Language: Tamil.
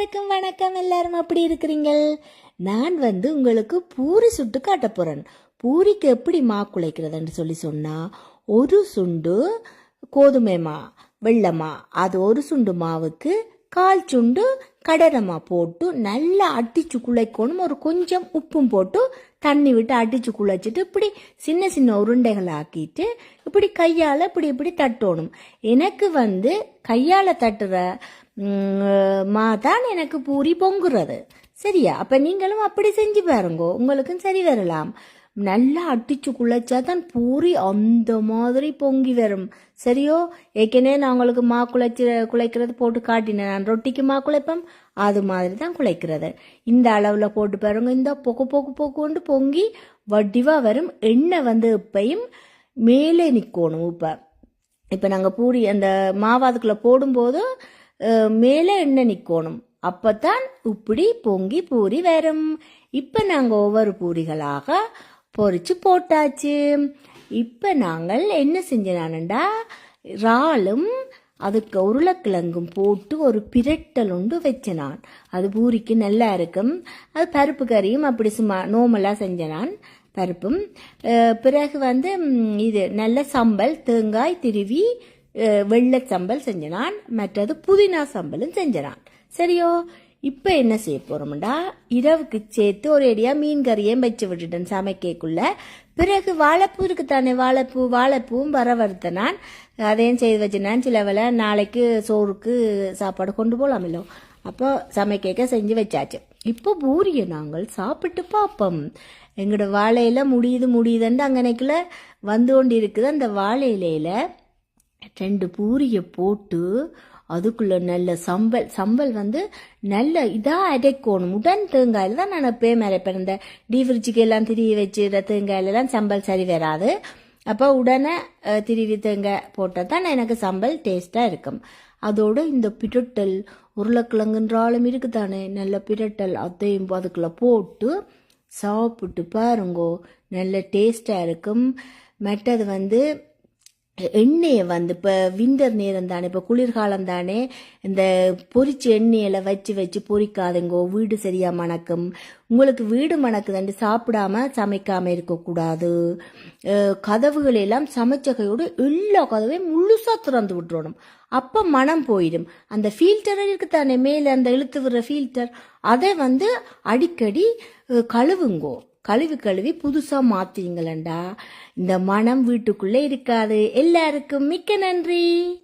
எல்லாருக்கும் வணக்கம். எல்லாரும் அப்படி இருக்கிறீங்கள்? நான் வந்து உங்களுக்கு பூரி சுட்டு காட்ட போகிறேன் பூரிக்கு எப்படி மா குழைக்கிறதுன்னு சொல்லி சொன்னால் ஒரு சுண்டு கோதுமை மா வெள்ளமா அது ஒரு சுண்டு மாவுக்கு கால் சுண்டு கடலைமா போட்டு நல்லா அடிச்சு குழைக்கணும். ஒரு கொஞ்சம் உப்பும் போட்டு தண்ணி விட்டு அடிச்சு குழைச்சிட்டு இப்படி சின்ன சின்ன உருண்டைகள் ஆக்கிட்டு இப்படி கையால் இப்படி இப்படி தட்டணும். எனக்கு வந்து கையால் தட்டுற தான் எனக்கு பூரி பொங்குறது. சரியா? அப்ப நீங்களும் அப்படி செஞ்சு பாருங்க. உங்களுக்கும் சரி வரலாம். நல்லா அடிச்சு குழைச்சா தான் பூரி அந்த மாதிரி பொங்கி வரும். சரியோ? ஏற்கனவே நான் உங்களுக்கு மா குழைச்சி குழைக்கிறது போட்டு காட்டினேன். நான் ரொட்டிக்கு மா குழைப்பேன். அது மாதிரி தான் குழைக்கிறது. இந்த அளவில் போட்டு பாருங்க. இந்த பொக்கு பொக்கு பொக்குண்டு பொங்கி வடிவாக வரும். எண்ணெய் வந்து இப்பையும் மேலே நிற்கணும் இப்போ. இப்போ நாங்கள் பூரி அந்த மாவாதுக்குள்ளே போடும்போது மேலே எண்ணெய் நிற்கணும் அப்பத்தான் இப்படி பொங்கி பூரி வரும். இப்போ நாங்கள் ஒவ்வொரு பூரிகளாக பொறிச்சு போட்டாச்சு. இப்போ நாங்கள் என்ன செஞ்சனானண்டா? இறாலும் அதுக்கு உருளைக்கிழங்கும் போட்டு ஒரு பிரட்டல் உண்டு வச்சனான். அது பூரிக்கு நல்லா இருக்கும். அது பருப்பு கறியும் அப்படி சும்மா நோமெல்லாம் செஞ்சனான் பருப்பும். பிறகு வந்து இது நல்ல சம்பல் தேங்காய் திருவி வெள்ளை சம்பல் செஞ்சனான் மற்றது புதினா சம்பலும் செஞ்சனான். சரியோ? இப்போ என்ன செய்ய போறோம்டா? இரவுக்கு சேர்த்து ஒரு அடியா மீன் கறியும் வச்சு விட்டுட்டேன் சமைக்கக்குள்ள. பிறகு வாழைப்பூ இருக்கு தானே வாழைப்பூ வாழைப்பூவும் வர வருத்தனான் அதையும் செய்து வச்சுனான் சில வேலை நாளைக்கு சோறுக்கு சாப்பாடு கொண்டு போகலாமில்லோ அப்போ சமைக்க செஞ்சு வச்சாச்சு. இப்போ பூரியை நாங்கள் சாப்பிட்டு பார்ப்போம். எங்களோட வாழையில முடியுது முடியுதுன்ட்டு அங்கனைக்குள்ள வந்து கொண்டு இருக்குது அந்த வாழை இலையில ரெண்டு பூரியை போட்டு அதுக்குள்ளே நல்ல சம்பல் சம்பல் வந்து நல்ல இதாக அரைக்கணும் உடன் தேங்காயில் தான் நான் எப்பயும் அரைப்பேன் இந்த டீஃப்ரிட்ஜுக்கு எல்லாம் திரிய வச்சுற தேங்காயிலலாம் சம்பல் சரி வராது. அப்போ உடனே திருவி தேங்காய் போட்டால் தான் எனக்கு சம்பல் டேஸ்ட்டாக இருக்கும். அதோடு இந்த பிரட்டல் உருளைக்கிழங்குன்றாலும் இருக்குதானே நல்ல பிரட்டல் அதையும் அதுக்குள்ளே போட்டு சாப்பிட்டு பாருங்கோ நல்ல டேஸ்ட்டாக இருக்கும். மற்றது வந்து எண்ணெயை வந்து இப்போ விண்டர் நேரம் தானே இப்போ குளிர்காலம் தானே இந்த பொரிச்ச எண்ணெயில் வச்சு வச்சு பொரிக்காதுங்கோ வீடு சரியாக மணக்கும். உங்களுக்கு வீடு மணக்குதுண்டு சாப்பிடாம சமைக்காம இருக்கக்கூடாது. கதவுகள் எல்லாம் சமைச்சகையோடு எல்லா கதவையும் முழுசாக திறந்து விட்டுறணும். அப்போ மனம் போயிடும். அந்த ஃபில்டர் இருக்குதானே மேலே அந்த இழுத்து விடுற ஃபில்டர் அதை வந்து அடிக்கடி கழுவுங்கோ. கழுவி கழுவி புதுசா மாத்தீங்களண்டா இந்த மனம் வீட்டுக்குள்ளே இருக்காது. எல்லாருக்கும் மிக்க நன்றி.